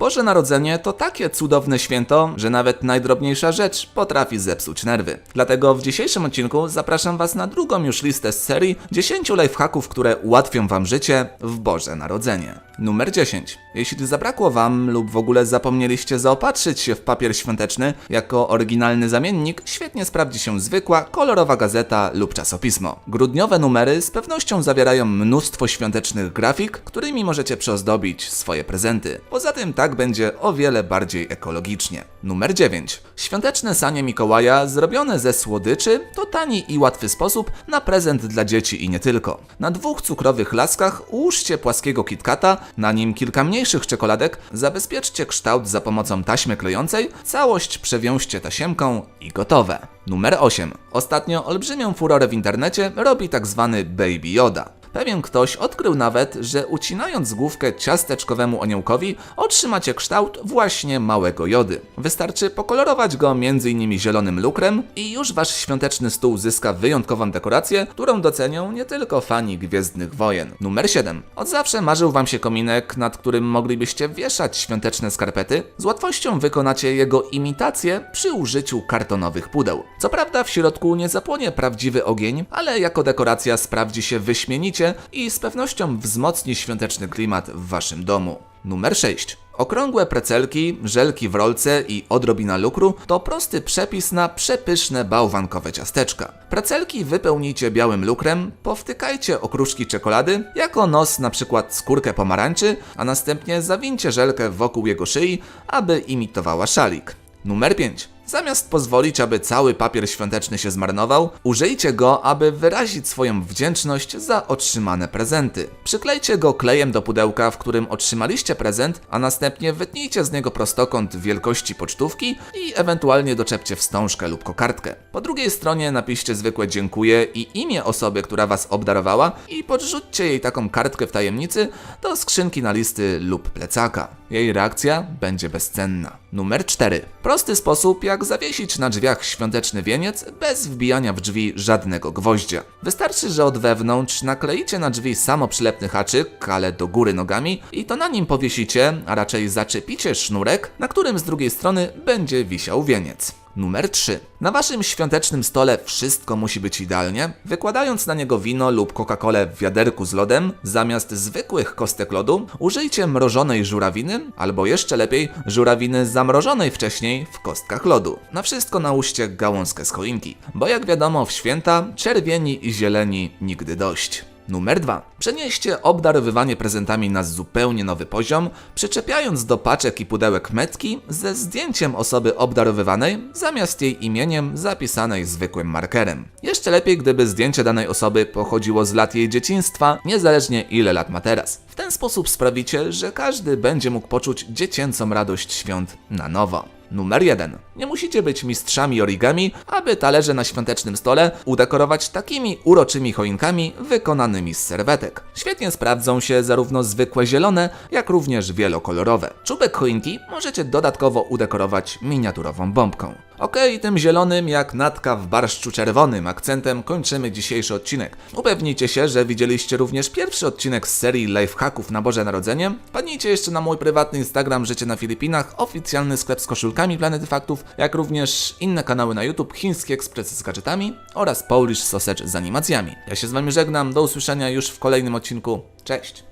Boże Narodzenie to takie cudowne święto, że nawet najdrobniejsza rzecz potrafi zepsuć nerwy. Dlatego w dzisiejszym odcinku zapraszam Was na drugą już listę z serii 10 lifehacków, które ułatwią Wam życie w Boże Narodzenie. Numer 10. Jeśli zabrakło Wam lub w ogóle zapomnieliście zaopatrzyć się w papier świąteczny, jako oryginalny zamiennik świetnie sprawdzi się zwykła, kolorowa gazeta lub czasopismo. Grudniowe numery z pewnością zawierają mnóstwo świątecznych grafik, którymi możecie przyozdobić swoje prezenty. Poza tym tak będzie o wiele bardziej ekologicznie. Numer 9. Świąteczne sanie Mikołaja zrobione ze słodyczy to tani i łatwy sposób na prezent dla dzieci i nie tylko. Na dwóch cukrowych laskach ułóżcie płaskiego KitKata, na nim kilka mniejszych czekoladek, zabezpieczcie kształt za pomocą taśmy klejącej, całość przewiążcie tasiemką i gotowe. Numer 8. Ostatnio olbrzymią furorę w internecie robi tak zwany Baby Yoda. Pewien ktoś odkrył nawet, że ucinając główkę ciasteczkowemu aniołkowi, otrzymacie kształt właśnie małego jody. Wystarczy pokolorować go m.in. zielonym lukrem i już wasz świąteczny stół zyska wyjątkową dekorację, którą docenią nie tylko fani Gwiezdnych Wojen. Numer 7. Od zawsze marzył wam się kominek, nad którym moglibyście wieszać świąteczne skarpety. Z łatwością wykonacie jego imitację przy użyciu kartonowych pudeł. Co prawda w środku nie zapłonie prawdziwy ogień, ale jako dekoracja sprawdzi się wyśmienicie i z pewnością wzmocni świąteczny klimat w waszym domu. Numer 6. Okrągłe precelki, żelki w rolce i odrobina lukru to prosty przepis na przepyszne bałwankowe ciasteczka. Precelki wypełnijcie białym lukrem, powtykajcie okruszki czekolady, jako nos na przykład skórkę pomarańczy, a następnie zawincie żelkę wokół jego szyi, aby imitowała szalik. Numer 5. Zamiast pozwolić, aby cały papier świąteczny się zmarnował, użyjcie go, aby wyrazić swoją wdzięczność za otrzymane prezenty. Przyklejcie go klejem do pudełka, w którym otrzymaliście prezent, a następnie wytnijcie z niego prostokąt wielkości pocztówki i ewentualnie doczepcie wstążkę lub kokardkę. Po drugiej stronie napiszcie zwykłe dziękuję i imię osoby, która was obdarowała i podrzućcie jej taką kartkę w tajemnicy do skrzynki na listy lub plecaka. Jej reakcja będzie bezcenna. Numer 4. Prosty sposób, jak zawiesić na drzwiach świąteczny wieniec bez wbijania w drzwi żadnego gwoździa. Wystarczy, że od wewnątrz nakleicie na drzwi samoprzylepny haczyk, ale do góry nogami i to na nim powiesicie, a raczej zaczepicie sznurek, na którym z drugiej strony będzie wisiał wieniec. Numer 3. Na waszym świątecznym stole wszystko musi być idealnie. Wykładając na niego wino lub Coca-Colę w wiaderku z lodem, zamiast zwykłych kostek lodu, użyjcie mrożonej żurawiny, albo jeszcze lepiej, żurawiny zamrożonej wcześniej w kostkach lodu. Na wszystko nałóżcie gałązkę z choinki, bo jak wiadomo w święta czerwieni i zieleni nigdy dość. Numer 2. Przenieście obdarowywanie prezentami na zupełnie nowy poziom, przyczepiając do paczek i pudełek metki ze zdjęciem osoby obdarowywanej zamiast jej imieniem zapisanej zwykłym markerem. Jeszcze lepiej, gdyby zdjęcie danej osoby pochodziło z lat jej dzieciństwa, niezależnie ile lat ma teraz. Ten sposób sprawicie, że każdy będzie mógł poczuć dziecięcą radość świąt na nowo. Numer 1. Nie musicie być mistrzami origami, aby talerze na świątecznym stole udekorować takimi uroczymi choinkami wykonanymi z serwetek. Świetnie sprawdzą się zarówno zwykłe zielone, jak również wielokolorowe. Czubek choinki możecie dodatkowo udekorować miniaturową bombką. Okej, tym zielonym jak natka w barszczu czerwonym akcentem kończymy dzisiejszy odcinek. Upewnijcie się, że widzieliście również pierwszy odcinek z serii lifehacków na Boże Narodzenie. Wpadnijcie jeszcze na mój prywatny Instagram Życie na Filipinach, oficjalny sklep z koszulkami Planety Faktów, jak również inne kanały na YouTube, Chiński Ekspres z gadżetami oraz Polish Sausage z animacjami. Ja się z Wami żegnam, do usłyszenia już w kolejnym odcinku. Cześć!